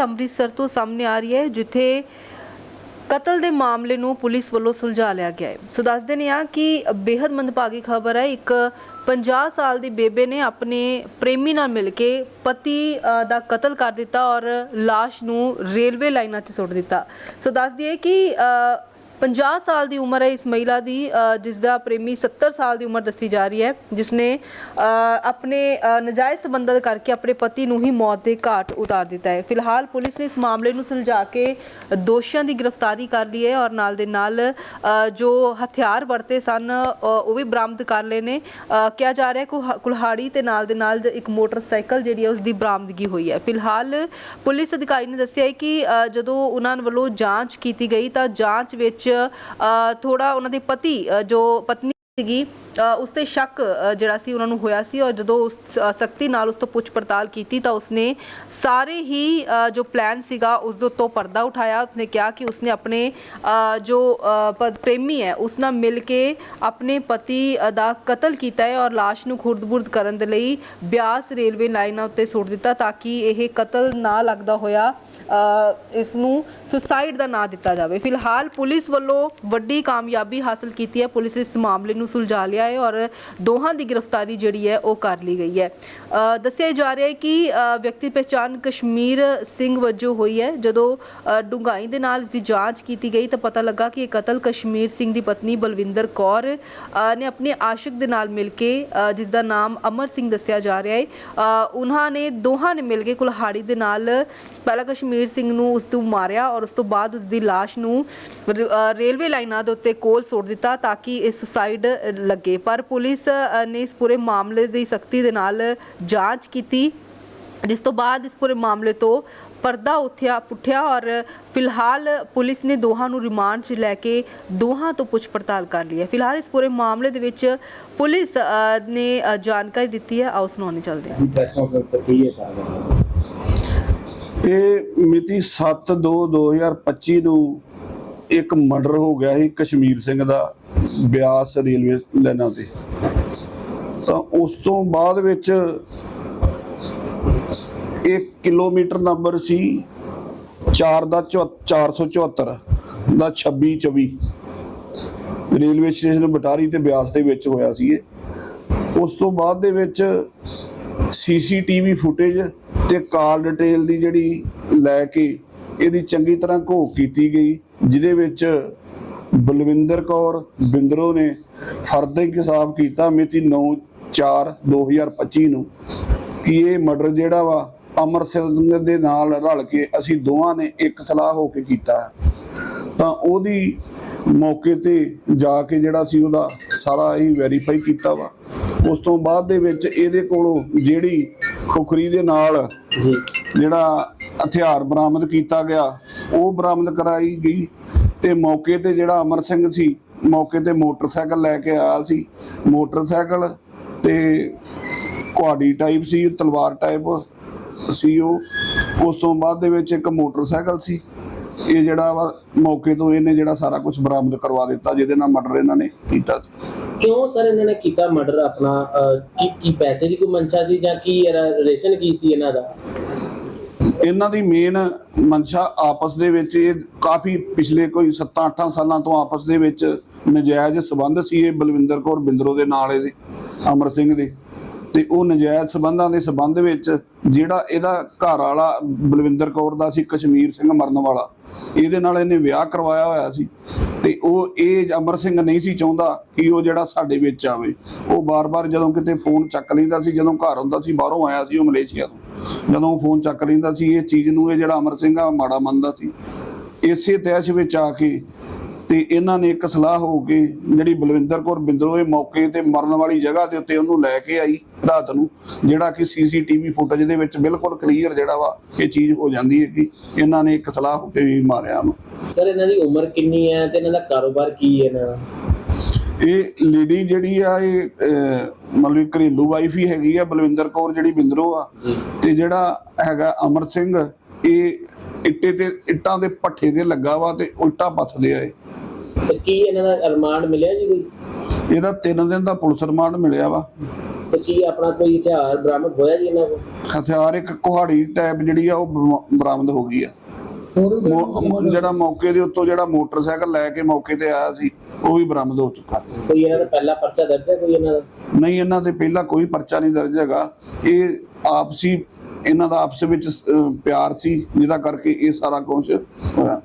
ਅੰਮ੍ਰਿਤਸਰ ਤੋਂ ਸਾਹਮਣੇ ਆ ਰਹੀ ਹੈ, ਜਿੱਥੇ ਕਤਲ ਦੇ ਮਾਮਲੇ ਨੂੰ ਪੁਲਿਸ ਵੱਲੋਂ ਸੁਲਝਾ ਲਿਆ ਗਿਆ ਹੈ। ਸੋ ਦੱਸਦੇ ਨੇ ਆ ਕਿ ਬੇहद ਮੰਦਭਾਗੀ ਖਬਰ ਹੈ। ਇੱਕ 50 ਸਾਲ ਦੀ ਬੇਬੇ ਨੇ ਆਪਣੇ ਪ੍ਰੇਮੀ ਨਾਲ ਮਿਲ ਕੇ ਪਤੀ ਦਾ ਕਤਲ ਕਰ ਦਿੱਤਾ ਔਰ ਲਾਸ਼ ਨੂੰ ਰੇਲਵੇ ਲਾਈਨਾਂ 'ਚ ਸੁੱਟ ਦਿੱਤਾ। ਸੋ ਦੱਸਦੀ ਦਈਏ ਕਿ 50 ਸਾਲ ਦੀ ਉਮਰ ਹੈ ਇਸ ਮਹਿਲਾ ਦੀ ਅ, ਜਿਸ ਦਾ ਪ੍ਰੇਮੀ 70 ਸਾਲ ਦੀ ਉਮਰ ਦੱਸੀ ਜਾ ਰਹੀ ਹੈ ਜਿਸ ਨੇ ਆਪਣੇ ਅ, ਨਜਾਇਜ਼ ਸੰਬੰਧਾਂ ਕਰਕੇ ਆਪਣੇ ਪਤੀ ਨੂੰ ਹੀ ਮੌਤ ਦੇ ਘਾਟ ਉਤਾਰ ਦਿੱਤਾ ਹੈ। ਫਿਲਹਾਲ ਪੁਲਿਸ ਨੇ ਇਸ ਮਾਮਲੇ ਨੂੰ ਸੁਲਝਾ ਕੇ ਦੋਸ਼ੀਆਂ ਦੀ ਗ੍ਰਿਫਤਾਰੀ ਕਰ ਲਈ ਹੈ ਔਰ ਨਾਲ ਦੇ ਨਾਲ ਜੋ ਹਥਿਆਰ ਵਰਤੇ ਸਨ ਉਹ ਵੀ ਬਰਾਮਦ ਕਰ ਲਏ ਨੇ। ਕਿਹਾ ਜਾ ਰਿਹਾ ਹੈ ਕੁਹਾ- ਕੁਲਹਾੜੀ ਤੇ ਨਾਲ ਦੇ ਨਾਲ ਇੱਕ ਮੋਟਰਸਾਈਕਲ ਜਿਹੜੀ ਹੈ ਉਸ ਦੀ ਬਰਾਮਦਗੀ ਹੋਈ ਹੈ। ਫਿਲਹਾਲ ਪੁਲਿਸ ਅਧਿਕਾਰੀ ਨੇ ਦੱਸਿਆ ਹੈ ਕਿ ਜਦੋਂ ਉਹਨਾਂ ਵੱਲੋਂ ਜਾਂਚ ਕੀਤੀ ਗਈ ਤਾਂ ਜਾਂਚ ਵਿੱਚ ਥੋੜਾ ਉਹਨਾਂ ਦੇ ਪਤੀ ਜੋ ਪਤਨੀ ਸੀਗੀ ਉਸ ਤੇ ਸ਼ੱਕ ਜਿਹੜਾ ਸੀ ਉਹਨਾਂ ਨੂੰ ਹੋਇਆ ਸੀ ਔਰ ਜਦੋਂ ਉਸ ਸਖਤੀ ਨਾਲ ਉਸ ਤੋਂ ਪੁੱਛ ਪੜਤਾਲ ਕੀਤੀ ਤਾਂ ਉਸਨੇ ਸਾਰੇ ਹੀ ਜੋ ਪਲਾਨ ਸੀਗਾ ਉਸ ਦੇ ਉੱਤੋਂ ਪਰਦਾ ਉਠਾਇਆ। ਉਸਨੇ ਕਿਹਾ ਕਿ ਉਸਨੇ ਆਪਣੇ ਜੋ ਅ, ਪ੍ਰੇਮੀ ਹੈ ਉਸ ਨਾਲ ਮਿਲ ਕੇ ਆਪਣੇ ਪਤੀ ਦਾ ਕਤਲ ਕੀਤਾ ਹੈ ਔਰ লাশ ਨੂੰ ਖੁਰਦ-ਬੁਰਦ ਕਰਨ ਦੇ ਲਈ ਬਿਆਸ ਰੇਲਵੇ ਲਾਈਨਾਂ ਉੱਤੇ ਸੁੱਟ ਦਿੱਤਾ ਤਾਂ ਕਿ ਇਹ ਕਤਲ ਨਾ ਲੱਗਦਾ ਹੋਇਆ ਅ, ਇਸ ਨੂੰ ਸੁਸਾਈਡ ਦਾ ਨਾਂ ਦਿੱਤਾ ਜਾਵੇ। ਫਿਲਹਾਲ ਪੁਲਿਸ ਵੱਲੋਂ ਵੱਡੀ ਕਾਮਯਾਬੀ ਹਾਸਲ ਕੀਤੀ ਹੈ। ਪੁਲਿਸ ਇਸ ਮਾਮਲੇ ਨੂੰ ਸੁਲਝਾ ਲਿਆ ਹੈ ਔਰ ਦੋਹਾਂ ਦੀ ਗ੍ਰਿਫਤਾਰੀ ਜਿਹੜੀ ਹੈ ਉਹ ਕਰ ਲਈ ਗਈ ਹੈ। ਦੱਸਿਆ ਜਾ ਰਿਹਾ ਹੈ ਕਿ ਵਿਅਕਤੀ ਪਹਿਚਾਣ ਕਸ਼ਮੀਰ ਸਿੰਘ ਵਜੋਂ ਹੋਈ ਹੈ। ਜਦੋਂ ਅ, ਡੂੰਘਾਈ ਦੇ ਨਾਲ ਇਸ ਦੀ ਜਾਂਚ ਕੀਤੀ ਗਈ ਤਾਂ ਪਤਾ ਲੱਗਾ ਕਿ ਇਹ ਕਤਲ ਕਸ਼ਮੀਰ ਸਿੰਘ ਦੀ ਪਤਨੀ ਬਲਵਿੰਦਰ ਕੌਰ ਨੇ ਆਪਣੇ ਆਸ਼ਿਕ ਦੇ ਨਾਲ ਮਿਲ ਕੇ ਅ, ਜਿਸ ਦਾ ਨਾਮ ਅਮਰ ਸਿੰਘ ਦੱਸਿਆ ਜਾ ਰਿਹਾ ਹੈ। ਉਹਨਾਂ ਨੇ ਦੋਹਾਂ ਨੇ ਮਿਲ ਕੇ ਕੁਲਹਾੜੀ ਦੇ ਨਾਲ ਪਹਿਲਾਂ ਕਸ਼ਮੀਰ ਸਿੰਘ ਨੂੰ ਉਸ ਤੋਂ ਮਾਰਿਆ ਔਰ ਉਸ ਤੋਂ ਬਾਅਦ ਉਸ ਦੀ লাশ ਨੂੰ ਰੇਲਵੇ ਲਾਈਨਾਂ ਦੇ ਉੱਤੇ ਕੋਲ ਸੁੱਟ ਦਿੱਤਾ ਤਾਂ ਕਿ ਇਹ ਸੁਸਾਈਡ ਲੱਗੇ। ਪਰ ਪੁਲਿਸ ਨੇ ਇਸ ਪੂਰੇ ਮਾਮਲੇ ਦੀ ਸਖਤੀ ਦੇ ਨਾਲ ਜਾਂਚ ਕੀਤੀ। ਜਿਸ ਤੋਂ ਬਾਅਦ ਇਸ ਪੂਰੇ ਮਾਮਲੇ ਤੋਂ ਪਰਦਾ ਉੱਠਿਆ, ਪੁੱਠਿਆ ਔਰ ਫਿਲਹਾਲ ਪੁਲਿਸ ਨੇ ਦੋਹਾਂ ਨੂੰ ਰਿਮਾਂਡ 'ਚ ਲੈ ਕੇ ਦੋਹਾਂ ਤੋਂ ਪੁੱਛ ਪੜਤਾਲ ਕਰ ਲਈ ਹੈ। ਫਿਲਹਾਲ ਇਸ ਪੂਰੇ ਮਾਮਲੇ ਦੇ ਵਿੱਚ ਪੁਲਿਸ ਨੇ ਜਾਣਕਾਰੀ ਦਿੱਤੀ ਹੈ। ਆਓ ਸੁਣਾਉਣੀ ਚੱਲਦੇ ਹਾਂ। ਪ੍ਰੈਸ ਕਾਨਫਰੰਸ ਤੇ ਕੀ ਹੈ ਸਾਰਾ ਇਹ ਮਿਤੀ 7/2/2025 ਨੂੰ ਇੱਕ ਮਰਡਰ ਹੋ ਗਿਆ ਸੀ ਕਸ਼ਮੀਰ ਸਿੰਘ ਦਾ ਬਿਆਸ ਰੇਲਵੇ ਲਾਈਨਾਂ ਤੇ। ਤਾਂ ਉਸ ਤੋਂ ਬਾਅਦ ਵਿੱਚ ਇੱਕ ਕਿਲੋਮੀਟਰ ਨੰਬਰ ਸੀ 4 ਦਾ 474 ਦਾ 2624 ਰੇਲਵੇ ਸਟੇਸ਼ਨ ਬਟਾਰੀ ਤੇ ਬਿਆਸ ਦੇ ਵਿੱਚ ਹੋਇਆ ਸੀ ਇਹ। ਉਸ ਤੋਂ ਬਾਅਦ ਦੇ ਵਿੱਚ ਸੀਸੀਟੀਵੀ ਫੁਟੇਜ ਤੇ ਕਾਲ ਡਿਟੇਲ ਦੀ ਜਿਹੜੀ ਲੈ ਕੇ ਇਹਦੀ ਚੰਗੀ ਤਰ੍ਹਾਂ ਘੋਖ ਕੀਤੀ ਗਈ, ਜਿਹਦੇ ਵਿੱਚ ਬਲਵਿੰਦਰ ਕੌਰ ਬਿੰਦਰੋ ਨੇ ਫਰਦ ਇਨਕਸ਼ਾਫ ਕੀਤਾ ਮਿਤੀ 9/4/2025 ਨੂੰ ਕਿ ਇਹ ਮਰਡਰ ਜਿਹੜਾ ਵਾ ਅਮਰ ਸਿੰਘ ਦੇ ਨਾਲ ਰਲ ਕੇ ਅਸੀਂ ਦੋਵਾਂ ਨੇ ਇੱਕ ਸਲਾਹ ਹੋ ਕੇ ਕੀਤਾ ਤਾਂ ਉਹਦੀ ਮੌਕੇ ਤੇ ਜਾ ਕੇ ਜਿਹੜਾ ਸੀ ਉਹਦਾ ਸਾਰਾ ਹੀ ਵੈਰੀਫਾਈ ਕੀਤਾ ਵਾ। ਉਸ ਤੋਂ ਬਾਅਦ ਦੇ ਵਿੱਚ ਇਹਦੇ ਕੋਲੋਂ ਜਿਹੜੀ ਖੁਖਰੀ ਦੇ ਨਾਲ ਜੀ। ਜਿਹੜਾ ਹਥਿਆਰ ਬਰਾਮਦ ਕੀਤਾ ਗਿਆ ਉਹ ਬਰਾਮਦ ਕਰਾਈ ਗਈ ਤੇ ਮੌਕੇ ਤੇ ਜਿਹੜਾ ਅਮਰ ਸਿੰਘ ਸੀ ਮੌਕੇ ਤੇ ਮੋਟਰਸਾਈਕਲ ਲੈ ਕੇ ਆਇਆ ਸੀ। ਮੋਟਰਸਾਈਕਲ ਤੇ ਕੁਆਡੀ ਟਾਈਪ ਸੀ ਤਲਵਾਰ ਟਾਈਪ ਸੀ ਉਹ। ਉਸ ਤੋਂ ਬਾਅਦ ਦੇ ਵਿੱਚ ਇੱਕ ਮੋਟਰਸਾਈਕਲ ਸੀ। ਇਹ ਜਿਹੜਾ ਮੌਕੇ ਤੋਂ ਇਹਨੇ ਜਿਹੜਾ ਸਾਰਾ ਕੁਝ ਬਰਾਮਦ ਕਰਵਾ ਦਿੱਤਾ ਜਿਹਦੇ ਨਾਲ ਮਰਡਰ ਇਹਨਾਂ ਨੇ ਕੀਤਾ ਸੀ। ਕਿਉਂ ਸਰ ਇਹਨਾਂ ਨੇ ਕੀਤਾ ਮਰਡਰ ਆਪਣਾ? ਅਹ, ਕੀ ਕੀ ਪੈਸੇ ਦੀ ਕੋਈ ਮਨਸ਼ਾ ਸੀ ਜਾਂ ਕੀ ਰਿਲੇਸ਼ਨ ਕੀ ਸੀ ਇਹਨਾਂ ਦਾ? ਇਹਨਾਂ ਦੀ ਮੇਨ ਮਨਸ਼ਾ ਆਪਸ ਦੇ ਵਿੱਚ ਇਹ ਕਾਫੀ ਪਿਛਲੇ ਕੋਈ 7-8 ਸਾਲਾਂ ਤੋਂ ਆਪਸ ਦੇ ਵਿੱਚ ਨਜਾਇਜ਼ ਸਬੰਧ ਸੀ ਇਹ ਬਲਵਿੰਦਰ ਕੌਰ ਬਿੰਦਰੋ ਦੇ ਨਾਲ ਇਹਦੇ ਅਮਰ ਸਿੰਘ ਦੇ। ਤੇ ਉਹ ਨਜਾਇਜ਼ ਸਬੰਧਾਂ ਦੇ ਸਬੰਧ ਵਿੱਚ ਜਿਹੜਾ ਇਹਦਾ ਘਰ ਵਾਲਾ ਬਲਵਿੰਦਰ ਕੌਰ ਦਾ ਸੀ, ਕਸ਼ਮੀਰ ਸਿੰਘ ਮਰਨ ਵਾਲਾ, ਇਹਦੇ ਨਾਲ ਇਹਨੇ ਵਿਆਹ ਕਰਵਾਇਆ ਹੋਇਆ ਸੀ ਤੇ ਉਹ ਇਹ ਅਮਰ ਸਿੰਘ ਨਹੀਂ ਸੀ ਚਾਹੁੰਦਾ ਕਿ ਉਹ ਜਿਹੜਾ ਸਾਡੇ ਵਿੱਚ ਆਵੇ। ਉਹ ਬਾਰ-ਬਾਰ ਜਦੋਂ ਕਿਤੇ ਫੋਨ ਚੱਕ ਲੈਂਦਾ ਸੀ, ਜਦੋਂ ਘਰ ਹੁੰਦਾ ਸੀ, ਬਾਹਰੋਂ ਆਇਆ ਸੀ ਉਹ ਮਲੇਸ਼ੀਆ ਤੋਂ। ਜਦੋਂ ਉਹ ਫੋਨ ਚੱਕ ਲੈਂਦਾ ਸੀ, ਇਹ ਚੀਜ਼ ਨੂੰ, ਇਹ ਜਿਹੜਾ ਅਮਰ ਸਿੰਘ ਆ, ਮਾੜਾ ਮੰਨਦਾ ਸੀ। ਇਸੇ ਤੈਸ਼ ਵਿੱਚ ਆ ਕੇ ਤੇ ਇਹਨਾਂ ਨੇ ਇੱਕ ਸਲਾਹ ਹੋ ਕੇ ਜਿਹੜੀ ਬਲਵਿੰਦਰ ਕੌਰ ਬਿੰਦਰੋ ਇਹ ਮੌਕੇ ਤੇ ਮਰਨ ਵਾਲੀ ਜਗ੍ਹਾ ਦੇ ਉੱਤੇ ਉਹਨੂੰ ਲੈ ਕੇ ਆਈ ਰਾਤ ਨੂੰ ਜਿਹੜਾ ਕਿ ਸੀਸੀਟੀਵੀ ਫੁਟੇਜ ਦੇ ਵਿੱਚ ਬਿਲਕੁਲ ਕਲੀਅਰ ਜਿਹੜਾ ਵਾ ਇਹ ਚੀਜ਼ ਹੋ ਜਾਂਦੀ ਹੈ ਕਿ ਇਹਨਾਂ ਨੇ ਇੱਕ ਸਲਾਹ ਹੋ ਕੇ ਵੀ ਮਾਰਿਆ ਉਹਨੂੰ। ਸਰ ਇਹਨਾਂ ਦੀ ਉਮਰ ਕਿੰਨੀ ਹੈ ਤੇ ਇਹਨਾਂ ਦਾ ਕਾਰੋਬਾਰ ਕੀ ਹੈ ਇਹਨਾਂ ਦਾ? ਇਹ ਲੇਡੀ ਜਿਹੜੀ ਆ ਇਹ ਮਤਲਬ ਘਰੇਲੂ ਵਾਈਫ ਹੀ ਹੈਗੀ ਆ ਬਲਵਿੰਦਰ ਕੌਰ ਜਿਹੜੀ ਬਿੰਦਰੋ ਆ। ਤੇ ਜਿਹੜਾ ਹੈਗਾ ਅਮਰ ਸਿੰਘ ਇਹ ਇੱਟੇ ਤੇ ਇੱਟਾਂ ਦੇ ਪੱਠੇ ਤੇ ਲੱਗਾ ਵਾ ਤੇ ਉਲਟਾ ਪੱਥਦੇ ਆ ਇਹ। ਤੇ ਕੀ ਇਹਨਾਂ ਦਾ ਰਿਮਾਂਡ ਮਿਲਿਆ ਜੀ ਕੋਈ? ਇਹਦਾ 3 ਦਿਨ ਦਾ ਪੁਲਿਸ ਰਿਮਾਂਡ ਮਿਲਿਆ ਵਾ। ਤੇ ਕੀ ਆਪਣਾ ਕੋਈ ਹਥਿਆਰ ਬਰਾਮਦ ਹੋਇਆ ਜੀ ਇਹਨਾਂ ਕੋਲ? ਹਥਿਆਰ ਇੱਕ ਕੁਹਾੜੀ ਟੈਪ ਜਿਹੜੀ ਆ ਉਹ ਬਰਾ- ਬਰਾਮਦ ਹੋ ਗਈ ਆ। ਮੋ- ਜਿਹੜਾ ਮੌਕੇ ਦੇ ਉੱਤੋਂ ਜਿਹੜਾ ਮੋਟਰਸਾਈਕਲ ਲੈ ਕੇ ਮੌਕੇ ਤੇ ਆਇਆ ਸੀ ਉਹ ਵੀ ਬਰਾਮਦ ਹੋ ਚੁੱਕਾ। ਕੋਈ ਇਹਨਾਂ ਦਾ ਪਹਿਲਾ ਪਰਚਾ ਦਰਜ ਹੈ ਕੋਈ ਇਹਨਾਂ ਦਾ? ਨਹੀਂ ਇਹਨਾਂ ਤੇ ਪਹਿਲਾਂ ਕੋਈ ਪਰਚਾ ਨਹੀਂ ਦਰਜ ਹੈਗਾ। ਇਹ ਆਪਸੀ ਇਹਨਾਂ ਦਾ ਆਪਸ ਵਿੱਚ ਪਿਆਰ ਸੀ ਜਿਹਦਾ ਕਰਕੇ ਇਹ ਸਾਰਾ ਕੁਝ ਹੋਇਆ।